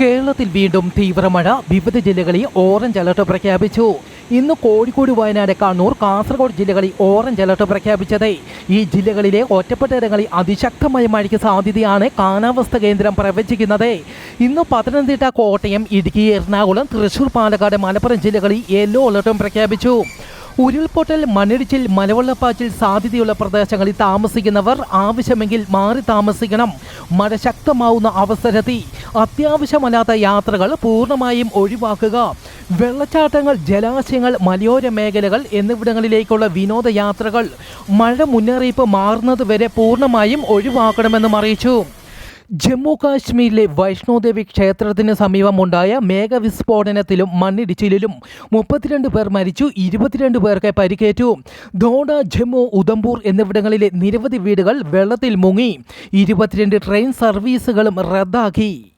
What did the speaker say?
കേരളത്തിൽ വീണ്ടും തീവ്രമഴ. വിവിധ ജില്ലകളിൽ ഓറഞ്ച് അലർട്ട് പ്രഖ്യാപിച്ചു. ഇന്ന് കോഴിക്കോട് വയനാട് കണ്ണൂർ കാസർഗോഡ് ജില്ലകളിൽ ഓറഞ്ച് അലർട്ട് പ്രഖ്യാപിച്ചത്. ഈ ജില്ലകളിലെ ഒറ്റപ്പെട്ടയിടങ്ങളിൽ അതിശക്തമായ മഴയ്ക്ക് സാധ്യതയാണ് കാലാവസ്ഥ കേന്ദ്രം പ്രവചിക്കുന്നത്. ഇന്ന് പത്തനംതിട്ട കോട്ടയം ഇടുക്കി എറണാകുളം തൃശൂർ പാലക്കാട് മലപ്പുറം ജില്ലകളിൽ യെല്ലോ അലർട്ടും പ്രഖ്യാപിച്ചു. ഉരുൾപൊട്ടൽ മണ്ണിടിച്ചിൽ മലവെള്ളപ്പാച്ചിൽ സാധ്യതയുള്ള പ്രദേശങ്ങളിൽ താമസിക്കുന്നവർ ആവശ്യമെങ്കിൽ മാറി താമസിക്കണം. മഴ ശക്തമാവുന്ന അവസരത്തിൽ അത്യാവശ്യമല്ലാത്ത യാത്രകൾ പൂർണമായും ഒഴിവാക്കുക. വെള്ളച്ചാട്ടങ്ങൾ ജലാശയങ്ങൾ മലയോര മേഖലകൾ എന്നിവിടങ്ങളിലേക്കുള്ള വിനോദയാത്രകൾ മഴ മുന്നറിയിപ്പ് മാറുന്നതുവരെ പൂർണമായും ഒഴിവാക്കണമെന്നും അറിയിച്ചു. ജമ്മു കാശ്മീരിലെ വൈഷ്ണോദേവി ക്ഷേത്രത്തിന് സമീപമുണ്ടായ മേഘവിസ്ഫോടനത്തിലും മണ്ണിടിച്ചിലും മുപ്പത്തിരണ്ട് പേർ മരിച്ചു ഇരുപത്തിരണ്ട് പേർക്ക് പരിക്കേറ്റു. ധോഡ ജമ്മു ഉദംപൂർ എന്നിവിടങ്ങളിലെ നിരവധി വീടുകൾ വെള്ളത്തിൽ മുങ്ങി. ഇരുപത്തിരണ്ട് ട്രെയിൻ സർവീസുകളും റദ്ദാക്കി.